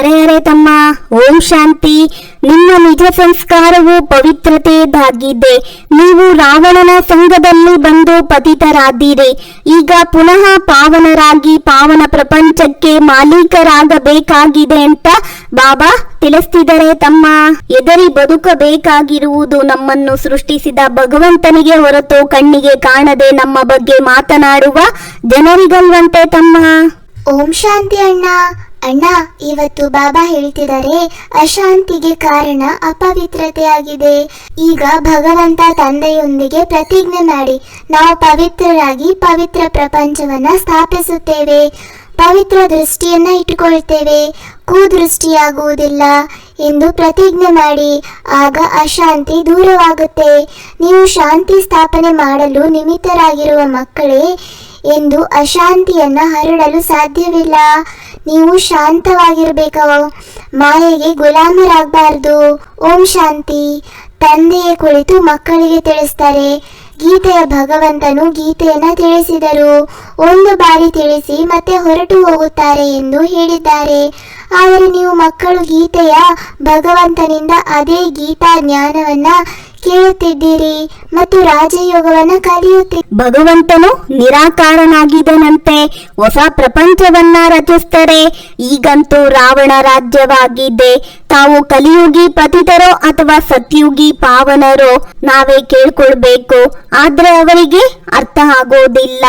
ಅರೆ ಅರೆ ತಮ್ಮ, ಓಂ ಶಾಂತಿ. ನಿಮ್ಮ ನಿಜ ಸಂಸ್ಕಾರವು ಪವಿತ್ರತೆಯದಾಗಿದೆ ನೀವು ರಾವಣನ ಸಂಘದಲ್ಲಿ ಬಂದು ಪತಿತರಾದಿರಿ ಈಗ ಪುನಃ ಪಾವನರಾಗಿ ಪಾವನ ಪ್ರಪಂಚಕ್ಕೆ ಮಾಲೀಕರಾಗಬೇಕಾಗಿದೆ ಅಂತ ಬಾಬಾ ತಿಳಿಸ್ತಿದ್ದಾರೆ ತಮ್ಮ. ಎದರಿ ಬದುಕಬೇಕಾಗಿರುವುದು ನಮ್ಮನ್ನು ಸೃಷ್ಟಿಸಿದ ಭಗವಂತನಿಗೆ ಹೊರತು ಕಣ್ಣಿಗೆ ಕಾಣದೆ ನಮ್ಮ ಬಗ್ಗೆ ಮಾತನಾಡುವ ಜನರಿಗಲ್ವಂತೆ ತಮ್ಮ. ಓಂ ಶಾಂತಿ ಅಣ್ಣ. ಅಣ್ಣ, ಇವತ್ತು ಬಾಬಾ ಹೇಳ್ತಿದ್ದಾರೆ, ಅಶಾಂತಿಗೆ ಕಾರಣ ಅಪವಿತ್ರತೆಯಾಗಿದೆ. ಈಗ ಭಗವಂತ ತಂದೆಯೊಂದಿಗೆ ಪ್ರತಿಜ್ಞೆ ಮಾಡಿ, ನಾವು ಪವಿತ್ರರಾಗಿ ಪವಿತ್ರ ಪ್ರಪಂಚವನ್ನ ಸ್ಥಾಪಿಸುತ್ತೇವೆ. ಪವಿತ್ರ ದೃಷ್ಟಿಯನ್ನ ಇಟ್ಟುಕೊಳ್ತೇವೆ. ಕೂದೃಷ್ಟಿಯಾಗುವುದಿಲ್ಲ ಎಂದು ಪ್ರತಿಜ್ಞೆ ಮಾಡಿ, ಆಗ ಅಶಾಂತಿ ದೂರವಾಗುತ್ತೆ. ನೀವು ಶಾಂತಿ ಸ್ಥಾಪನೆ ಮಾಡಲು ನಿಮಿತ್ತರಾಗಿರುವ ಮಕ್ಕಳೇ, ಎಂದು ಅಶಾಂತಿಯನ್ನ ಹರಡಲು ಸಾಧ್ಯವಿಲ್ಲ. ನೀವು ಶಾಂತವಾಗಿರಬೇಕು. ಮಾಯೆಗೆ ಗುಲಾಮರಾಗಬಾರ್ದು. ಓಂ ಶಾಂತಿ. ತಂದೆಯೇ ಕುಳಿತು ಮಕ್ಕಳಿಗೆ ತಿಳಿಸ್ತಾರೆ. ಗೀತೆಯ ಭಗವಂತನು ಗೀತೆಯನ್ನ ತಿಳಿಸಿದರು. ಒಂದು ಬಾರಿ ತಿಳಿಸಿ ಮತ್ತೆ ಹೊರಟು ಹೋಗುತ್ತಾರೆ ಎಂದು ಹೇಳಿದ್ದಾರೆ. ಆದರೆ ನೀವು ಮಕ್ಕಳು ಗೀತೆಯ ಭಗವಂತನಿಂದ ಅದೇ ಗೀತಾ ಜ್ಞಾನವನ್ನ ಕೇಳುತ್ತಿದ್ದೀರಿ ಮತ್ತು ರಾಜಯೋಗವನ್ನ ಕಲಿಯುತ್ತಿ ಭಗವಂತನು ನಿರಾಕಾರನಾಗಿದ್ದನಂತೆ ಹೊಸ ಪ್ರಪಂಚವನ್ನ ರಚಿಸ್ತಾರೆ ಈಗಂತೂ ರಾವಣ ರಾಜ್ಯವಾಗಿದೆ ತಾವು ಕಲಿಯುಗಿ ಪತಿತರೋ ಅಥವಾ ಸತ್ಯುಗಿ ಪಾವನರೋ ನಾವೇ ಕೇಳ್ಕೊಳ್ಬೇಕು. ಆದ್ರೆ ಅವರಿಗೆ ಅರ್ಥ ಆಗೋದಿಲ್ಲ.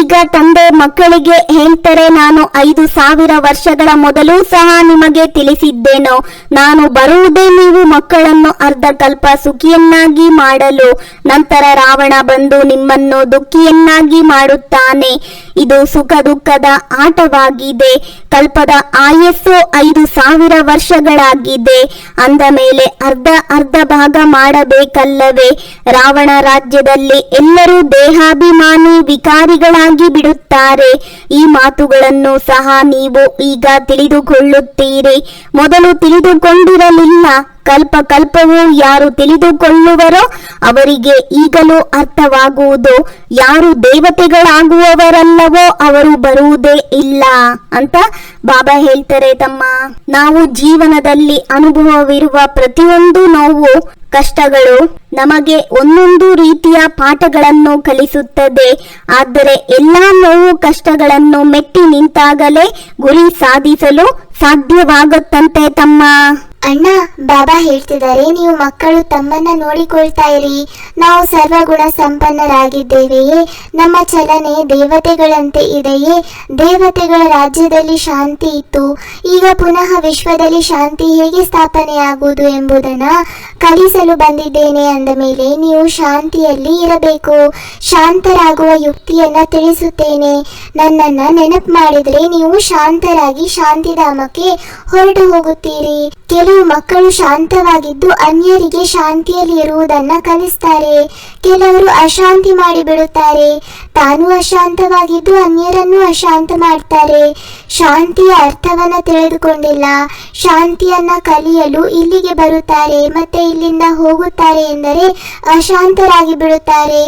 ಈಗ ತಂದೆ ಮಕ್ಕಳಿಗೆ ಹೇಳ್ತಾರೆ, ನಾನು ಐದು ಸಾವಿರ ವರ್ಷಗಳ ಮೊದಲು ಸಹ ನಿಮಗೆ ತಿಳಿಸಿದ್ದೇನೋ. ನಾನು ಬರುವುದೇ ನೀವು ಮಕ್ಕಳನ್ನು ಅರ್ಧ ಕಲ್ಪ ಸುಖಿಯನ್ನಾಗಿ ಮಾಡಲು. ನಂತರ ರಾವಣ ಬಂದು ನಿಮ್ಮನ್ನು ದುಃಖಿಯನ್ನಾಗಿ ಮಾಡುತ್ತಾನೆ. ಇದು ಸುಖ ದುಃಖದ ಆಟವಾಗಿದೆ. ಕಲ್ಪದ ಆಯಸ್ಸು ಐದು ಸಾವಿರ ವರ್ಷಗಳಾಗಿದೆ ಅಂದ ಮೇಲೆ ಅರ್ಧ ಅರ್ಧ ಭಾಗ ಮಾಡಬೇಕಲ್ಲವೇ? ರಾವಣ ರಾಜ್ಯದಲ್ಲಿ ಎಲ್ಲರೂ ದೇಹಾಭಿಮಾನಿ ವಿಕಾರಿಗಳಾಗಿ ಬಿಡುತ್ತಾರೆ. ಈ ಮಾತುಗಳನ್ನು ಸಹ ನೀವು ಈಗ ತಿಳಿದುಕೊಳ್ಳುತ್ತೀರಿ. ಮೊದಲು ತಿಳಿದುಕೊಂಡಿರಲಿಲ್ಲ. ಕಲ್ಪ ಕಲ್ಪವೂ ಯಾರು ತಿಳಿದುಕೊಳ್ಳುವರೋ ಅವರಿಗೆ ಈಗಲೂ ಅರ್ಥವಾಗುವುದು. ಯಾರು ದೇವತೆಗಳಾಗುವವರಲ್ಲವೋ ಅವರು ಬರುವುದೇ ಇಲ್ಲ ಅಂತ ಬಾಬಾ ಹೇಳ್ತಾರೆ ತಮ್ಮ. ನಾವು ಜೀವನದಲ್ಲಿ ಅನುಭವವಿರುವ ಪ್ರತಿಯೊಂದು ನೋವು, ಕಷ್ಟಗಳು ನಮಗೆ ಒಂದೊಂದು ರೀತಿಯ ಪಾಠಗಳನ್ನು ಕಲಿಸುತ್ತದೆ. ಆದರೆ ಎಲ್ಲಾ ನೋವು, ಕಷ್ಟಗಳನ್ನು ಮೆಟ್ಟಿ ನಿಂತಾಗಲೇ ಗುರಿ ಸಾಧಿಸಲು ಸಾಧ್ಯವಾಗುತ್ತಂತೆ ತಮ್ಮ. ಅಣ್ಣ, ಬಾಬಾ ಹೇಳ್ತಿದ್ದಾರೆ, ನೀವು ಮಕ್ಕಳು ತಮ್ಮನ್ನ ನೋಡಿಕೊಳ್ತಾ ಇರಿ. ನಾವು ಸರ್ವಗುಣ ಸಂಪನ್ನರಾಗಿದ್ದೇವೆಯೇ. ನಮ್ಮ ಚಲನೆ ದೇವತೆಗಳಂತೆ ಇದೆಯೇ. ದೇವತೆಗಳ ರಾಜ್ಯದಲ್ಲಿ ಶಾಂತಿ ಇತ್ತು. ಈಗ ಪುನಃ ವಿಶ್ವದಲ್ಲಿ ಶಾಂತಿ ಹೇಗೆ ಸ್ಥಾಪನೆಯಾಗುವುದು ಎಂಬುದನ್ನ ಕಲಿಸಲು ಬಂದಿದ್ದೇನೆ ಅಂದ ಮೇಲೆ ನೀವು ಶಾಂತಿಯಲ್ಲಿ ಇರಬೇಕು. ಶಾಂತರಾಗುವ ಯುಕ್ತಿಯನ್ನ ತಿಳಿಸುತ್ತೇನೆ. ನನ್ನನ್ನ ನೆನಪು ಮಾಡಿದ್ರೆ ನೀವು ಶಾಂತರಾಗಿ ಶಾಂತಿಧಾಮಕ್ಕೆ ಹೊರಟು ಹೋಗುತ್ತೀರಿ. ಕೆಲವು ಮಕ್ಕಳು ಶಾಂತವಾಗಿದ್ದು ಅನ್ಯರಿಗೆ ಶಾಂತಿಯಲ್ಲಿ ಇರುವುದನ್ನ ಕಲಿಸ್ತಾರೆ. ಕೆಲವರು ಅಶಾಂತಿ ಮಾಡಿಬಿಡುತ್ತಾರೆ. ತಾನು ಅಶಾಂತವಾಗಿದ್ದು ಅನ್ಯರನ್ನು ಅಶಾಂತ ಮಾಡ್ತಾರೆ. ಶಾಂತಿಯ ಅರ್ಥವನ್ನ ತಿಳಿದುಕೊಂಡಿಲ್ಲ. ಶಾಂತಿಯನ್ನ ಕಲಿಯಲು ಇಲ್ಲಿಗೆ ಬರುತ್ತಾರೆ, ಮತ್ತೆ ಇಲ್ಲಿಂದ ಹೋಗುತ್ತಾರೆ ಎಂದರೆ ಅಶಾಂತರಾಗಿ ಬಿಡುತ್ತಾರೆ.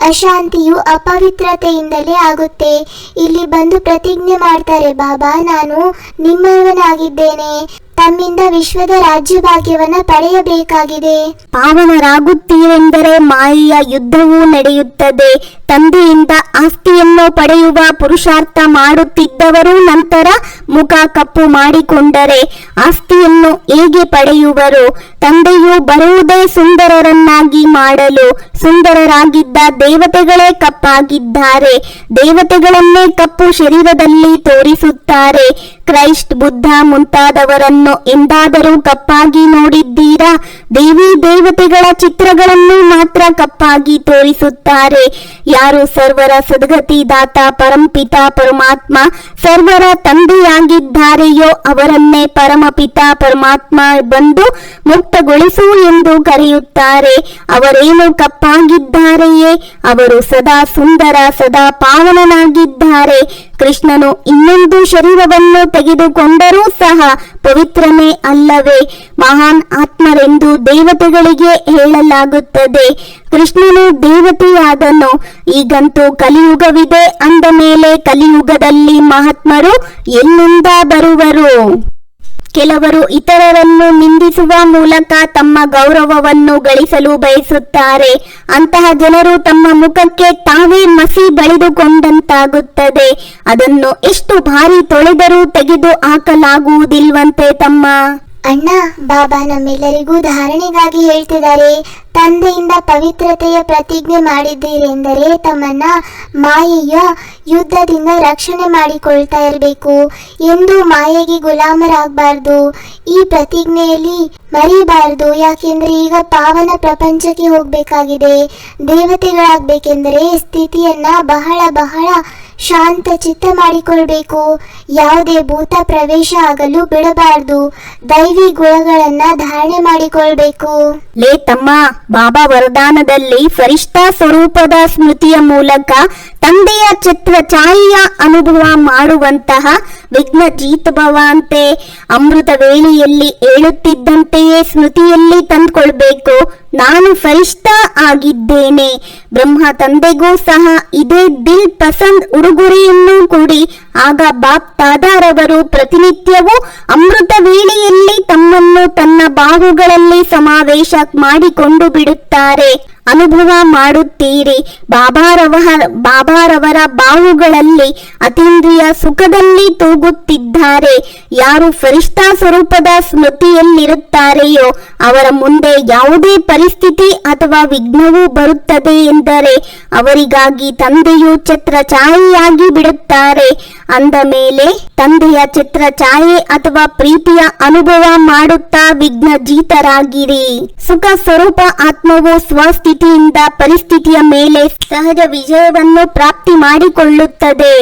ಅಶಾಂತಿಯು ಅಪವಿತ್ರತೆಯಿಂದಲೇ ಆಗುತ್ತೆ. ಇಲ್ಲಿ ಬಂದು ಪ್ರತಿಜ್ಞೆ ಮಾಡ್ತಾರೆ, ಬಾಬಾ, ನಾನು ನಿಮ್ಮವನಾಗಿದ್ದೇನೆ. ತಮ್ಮಿಂದ ವಿಶ್ವದ ರಾಜ್ಯಭಾಗ್ಯವನ್ನ ಪಡೆಯಬೇಕಾಗಿದೆ. ಪಾವನರಾಗುತ್ತೀರೆಂದರೆ ಮಾಯಿಯ ಯುದ್ಧವೂ ನಡೆಯುತ್ತದೆ. ತಂದೆಯಿಂದ ಆಸ್ತಿಯನ್ನು ಪಡೆಯುವ ಪುರುಷಾರ್ಥ ಮಾಡುತ್ತಿದ್ದವರು ನಂತರ ಮುಖ ಕಪ್ಪು ಮಾಡಿಕೊಂಡರೆ ಆಸ್ತಿಯನ್ನು ಹೇಗೆ ಪಡೆಯುವರು? ತಂದೆಯು ಬರುವುದೇ ಸುಂದರರನ್ನಾಗಿ ಮಾಡಲು ಸುಂದರರಾಗಿದ್ದ ದೇವತೆಗಳೇ ಕಪ್ಪಾಗಿದ್ದಾರೆ. ದೇವತೆಗಳನ್ನೇ ಕಪ್ಪು ಶರೀರದಲ್ಲಿ ತೋರಿಸುತ್ತಾರೆ. ಕ್ರೈಸ್ಟ್, ಬುದ್ಧ ಮುಂತಾದವರನ್ನು ಎಂದಾದರೂ ಕಪ್ಪಾಗಿ ನೋಡಿದ್ದೀರಾ? ದೇವಿ ದೇವತೆಗಳ ಚಿತ್ರಗಳನ್ನು ಮಾತ್ರ ಕಪ್ಪಾಗಿ ತೋರಿಸುತ್ತಾರೆ. ಯಾರು ಸರ್ವರ ಸದ್ಗತಿದಾತ, ಪರಂಪಿತ, ಪರಮಾತ್ಮ, ಸರ್ವರ ತಂದೆಯಾಗಿದ್ದಾರೆಯೋ ಅವರನ್ನೇ ಪರಮಪಿತ, ಪರಮಾತ್ಮ ಬಂದು ಮುಕ್ತಗೊಳಿಸು ಎಂದು ಕರೆಯುತ್ತಾರೆ. ಅವರೇನು ಕಪ್ಪಾಗಿದ್ದಾರೆಯೇ? ಅವರು ಸದಾ ಸುಂದರ, ಸದಾ ಪಾವನನಾಗಿದ್ದಾರೆ. ಕೃಷ್ಣನು ಇನ್ನೊಂದು ಶರೀರವನ್ನು ತೆಗೆದುಕೊಂಡರೂ ಸಹ ಪವಿತ್ರನೇ ಅಲ್ಲವೇ. ಮಹಾನ್ ಆತ್ಮರೆಂದು ದೇವತೆಗಳಿಗೆ ಹೇಳಲಾಗುತ್ತದೆ. ಕೃಷ್ಣನು ದೇವತೆಯಾದನು. ಈಗಂತೂ ಕಲಿಯುಗವಿದೆ ಅಂದ ಮೇಲೆ ಕಲಿಯುಗದಲ್ಲಿ ಮಹಾತ್ಮರು ಎಲ್ಲಿಂದ ಬರುವರು? ಕೆಲವರು ಇತರರನ್ನು ನಿಂದಿಸುವ ಮೂಲಕ ತಮ್ಮ ಗೌರವವನ್ನು ಗಳಿಸಲು ಬಯಸುತ್ತಾರೆ. ಅಂತಹ ಜನರು ತಮ್ಮ ಮುಖಕ್ಕೆ ತಾವೇ ಮಸಿ ಬಳಿದುಕೊಂಡಂತಾಗುತ್ತದೆ. ಅದನ್ನು ಎಷ್ಟು ಭಾರಿ ತೊಳೆದರೂ ತೆಗೆದು ಹಾಕಲಾಗುವುದಿಲ್ವಂತೆ ತಮ್ಮ ಅಣ್ಣ, ಬಾಬಾ ನಮ್ಮೆಲ್ಲರಿಗೂ ಧಾರಣೆಗಾಗಿ ಹೇಳ್ತಿದ್ದಾರೆ. ತಂದೆಯಿಂದ ಪವಿತ್ರತೆಯ ಪ್ರತಿಜ್ಞೆ ಮಾಡಿದ್ದೀರೆಂದರೆ ತಮ್ಮನ್ನ ಮಾಯೆಯ ಯುದ್ಧದಿಂದ ರಕ್ಷಣೆ ಮಾಡಿಕೊಳ್ತಾ ಇರಬೇಕು. ಎಂದು ಮಾಯೆಗೆ ಗುಲಾಮರಾಗಬಾರ್ದು. ಈ ಪ್ರತಿಜ್ಞೆಯಲ್ಲಿ ಮರಿಬಾರ್ದು. ಯಾಕೆಂದ್ರೆ ಈಗ ಪಾವನ ಪ್ರಪಂಚಕ್ಕೆ ಹೋಗ್ಬೇಕಾಗಿದೆ. ದೇವತೆಗಳಾಗಬೇಕೆಂದರೆ ಸ್ಥಿತಿಯನ್ನ ಬಹಳ ಬಹಳ ಶಾಂತ ಚಿತ್ತ ಮಾಡಿಕೊಳ್ಬೇಕು. ಯಾವುದೇ ಭೂತ ಪ್ರವೇಶ ಆಗಲು ಬಿಡಬಾರ್ದು. ದೈವಿ ಗುಣಗಳನ್ನ ಧಾರಣೆ ಮಾಡಿಕೊಳ್ಬೇಕು. ಲೇ ತಮ್ಮ, ಬಾಬಾ ವರದಾನದಲ್ಲಿ ಫರಿಷ್ಠಾ ಸ್ವರೂಪದ ಸ್ಮೃತಿಯ ಮೂಲಕ ತಂದೆಯ ಚಿತ್ರ ಛಾಯೆಯ ಅನುಭವ ಮಾಡುವಂತಹ ವಿಘ್ನ ಜೀತಭವಂತೆ ಅಮೃತ ವೇಳೆಯಲ್ಲಿ ಹೇಳುತ್ತಿದ್ದಂತೆಯೇ ಸ್ಮೃತಿಯಲ್ಲಿ ತಂದ್ಕೊಳ್ಬೇಕು. ನಾನು ಫರಿಷ್ಠ ಆಗಿದ್ದೇನೆ. ಬ್ರಹ್ಮ ತಂದೆಗೂ ಸಹ ಇದೇ ದಿಲ್ ಪಸಂದ್ ಉಡುಗೊರೆಯನ್ನು ಕೂಡಿ. ಆಗ ಬಾಪ್ ತಾದಾರವರು ಪ್ರತಿನಿತ್ಯವೂ ಅಮೃತ ವೇಳೆಯಲ್ಲಿ ತಮ್ಮನ್ನು ತನ್ನ ಬಾಹುಗಳಲ್ಲಿ ಸಮಾವೇಶ ಮಾಡಿಕೊಂಡು ಬಿಡುತ್ತಾರೆ. ಅನುಭವ ಮಾಡುತ್ತೀರಿ. ಬಾಬಾರವರ ಬಾಬಾರವರ ಬಾಹುಗಳಲ್ಲಿ ಅತೀಂದ್ರಿಯ ಸುಖದಲ್ಲಿ ತೂಗುತ್ತಿದ್ದಾರೆ. ಯಾರು ಫರಿಷ್ಠಾ ಸ್ವರೂಪದ ಸ್ಮೃತಿಯಲ್ಲಿರುತ್ತಾರೆಯೋ, ಅವರ ಮುಂದೆ ಯಾವುದೇ ಪರಿಸ್ಥಿತಿ ಅಥವಾ ವಿಘ್ನವೂ ಬರುತ್ತದೆ ಎಂದರೆ, ಅವರಿಗಾಗಿ ತಂದೆಯು ಛತ್ರ ಛಾಯೆಯಾಗಿ ಬಿಡುತ್ತಾರೆ. ಅಂದ ಮೇಲೆ, ತಂದೆಯ ಚಿತ್ರ ಛಾಯೆ ಅಥವಾ ಪ್ರೀತಿಯ ಅನುಭವ ಮಾಡುತ್ತಾ ವಿಘ್ನ ಜೀತರಾಗಿರಿ ಸುಖ ಸ್ವರೂಪ ಆತ್ಮವು ಮಾಹಿತಿಯಿಂದ ಪರಿಸ್ಥಿತಿಯ ಮೇಲೆ ಸಹಜ ವಿಜಯವನ್ನು ಪ್ರಾಪ್ತಿ ಮಾಡಿಕೊಳ್ಳುತ್ತದೆ.